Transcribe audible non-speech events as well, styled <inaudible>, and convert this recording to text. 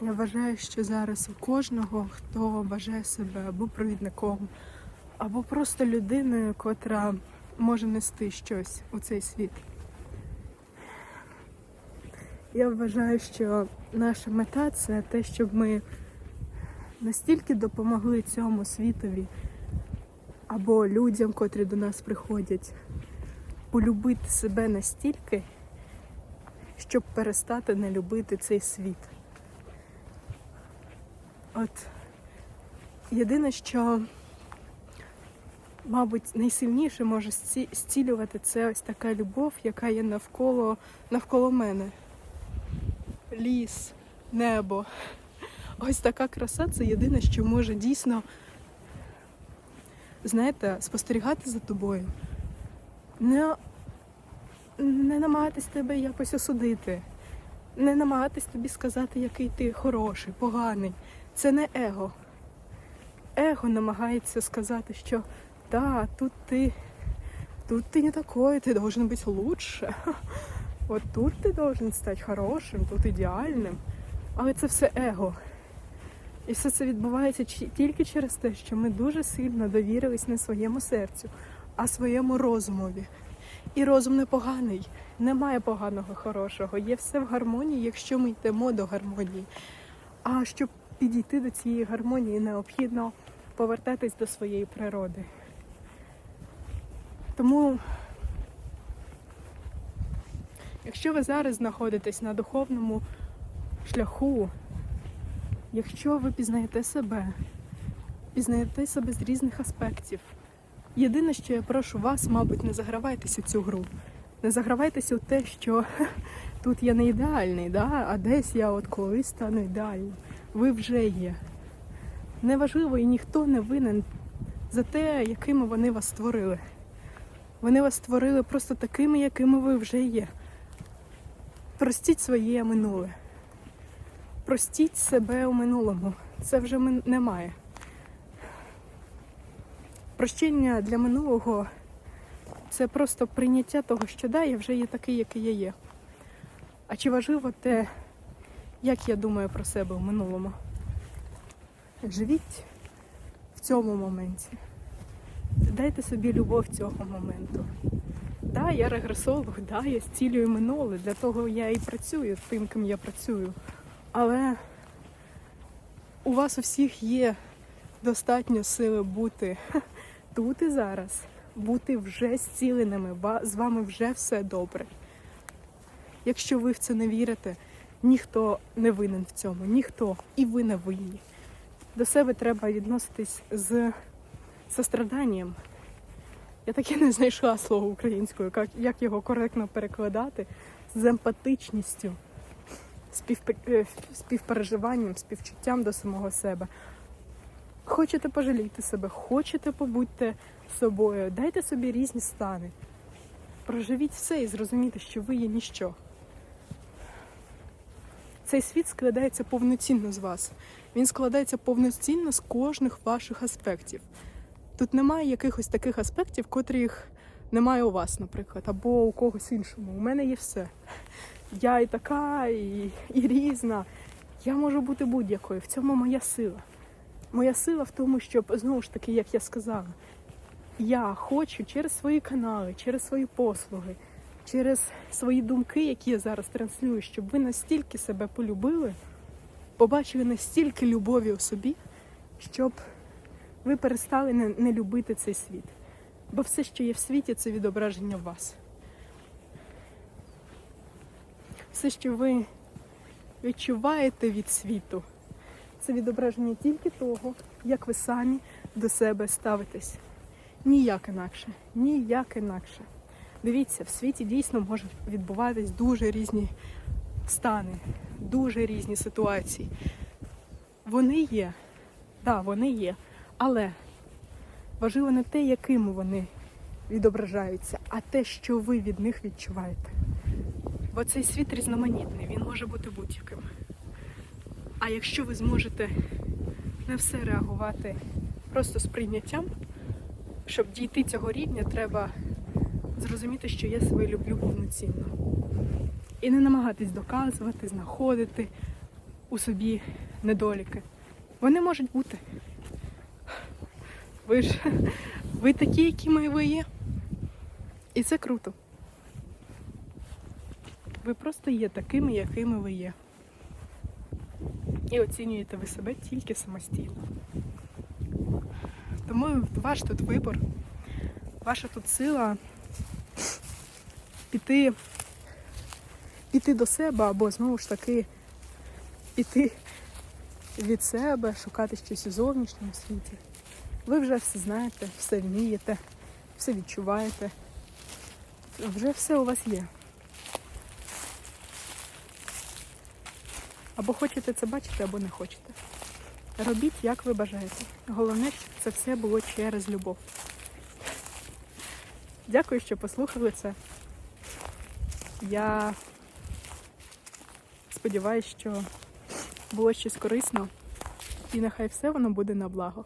Я вважаю, що зараз у кожного, хто вважає себе або провідником, або просто людиною, котра може нести щось у цей світ. Я вважаю, що наша мета це те, щоб ми настільки допомогли цьому світові або людям, котрі до нас приходять, полюбити себе настільки, щоб перестати не любити цей світ. От єдине, що, мабуть, найсильніше може зці- зцілювати це ось така любов, яка є навколо, навколо мене. Ліс, небо. Ось така краса це єдине, що може дійсно, знаєте, спостерігати за тобою. Не, не намагатись тебе якось осудити, не намагатись тобі сказати, який ти хороший, поганий. Це не его. Его намагається сказати, що да, тут ти, тут ти не такой, ти должен бути лучше. <laughs> От тут ти должен стати хорошим, тут ідеальним. Але це все его. І все це відбувається тільки через те, що ми дуже сильно довірились не своєму серцю, а своєму розумові. І розум не поганий, немає поганого хорошого. Є все в гармонії, якщо ми йдемо до гармонії. А щоб підійти до цієї гармонії, необхідно повертатись до своєї природи. Тому, якщо ви зараз знаходитесь на духовному шляху, якщо ви пізнаєте себе, пізнаєте себе з різних аспектів, єдине, що я прошу вас, мабуть, не загравайтеся цю гру. Не загравайтеся у те, що <laughs> тут я не ідеальний, да? а десь я от колись стану ідеальним. Ви вже є. Неважливо, і ніхто не винен за те, якими вони вас створили. Вони вас створили просто такими, якими ви вже є. Простіть своє минуле. Простіть себе у минулому. Це вже немає. Прощення для минулого це просто прийняття того, що да, я вже є такий, який я є. А чи важливо те, як я думаю про себе в минулому? Живіть в цьому моменті. Дайте собі любов цього моменту. Да, я регресолог, да, я зцілюю минуле, для того я і працюю тим, ким я працюю. Але у вас у всіх є достатньо сили бути тут і зараз, бути вже зціленими, з вами вже все добре. Якщо ви в це не вірите, ніхто не винен в цьому, ніхто, і ви не винні. До себе треба відноситись з состраданням. Я так і не знайшла слово українською, як, його коректно перекладати, з емпатичністю, співпе- е, співпереживанням, співчуттям до самого себе. Хочете пожалійте себе, хочете побудьте собою, дайте собі різні стани. Проживіть все і зрозумійте, що ви є ніщо. Цей світ складається повноцінно з вас. Він складається повноцінно з кожних ваших аспектів. Тут немає якихось таких аспектів, котрих немає у вас, наприклад, або у когось іншому. У мене є все. Я і така, і, і різна. Я можу бути будь-якою. В цьому моя сила. Моя сила в тому, щоб знову ж таки, як я сказала, я хочу через свої канали, через свої послуги, через свої думки, які я зараз транслюю, щоб ви настільки себе полюбили, побачили настільки любові у собі, щоб ви перестали не, не любити цей світ. Бо все, що є в світі, це відображення вас. Все, що ви відчуваєте від світу, це відображення тільки того, як ви самі до себе ставитесь. Ніяк інакше, ніяк інакше. Дивіться, в світі дійсно можуть відбуватись дуже різні стани, дуже різні ситуації. Вони є, да, вони є, але важливо не те, якими вони відображаються, а те, що ви від них відчуваєте. Бо цей світ різноманітний, він може бути будь-яким. А якщо ви зможете на все реагувати просто з прийняттям, щоб дійти цього рівня, треба зрозуміти, що я себе люблю повноцінно. І не намагатись доказувати, знаходити, у собі недоліки. Вони можуть бути. Ви ж ви такі, якими ви є. І це круто. Ви просто є такими, якими ви є. І оцінюєте ви себе тільки самостійно. Тому ваш тут вибор, ваша тут сила піти, піти до себе або знову ж таки піти від себе, шукати щось у зовнішньому світі. Ви вже все знаєте, все вмієте, все відчуваєте. Вже все у вас є. Або хочете це бачити, або не хочете. Робіть, як ви бажаєте. Головне, щоб це все було через любов. Дякую, що послухали це. Я сподіваюся, що було щось корисно, і нехай все воно буде на благо.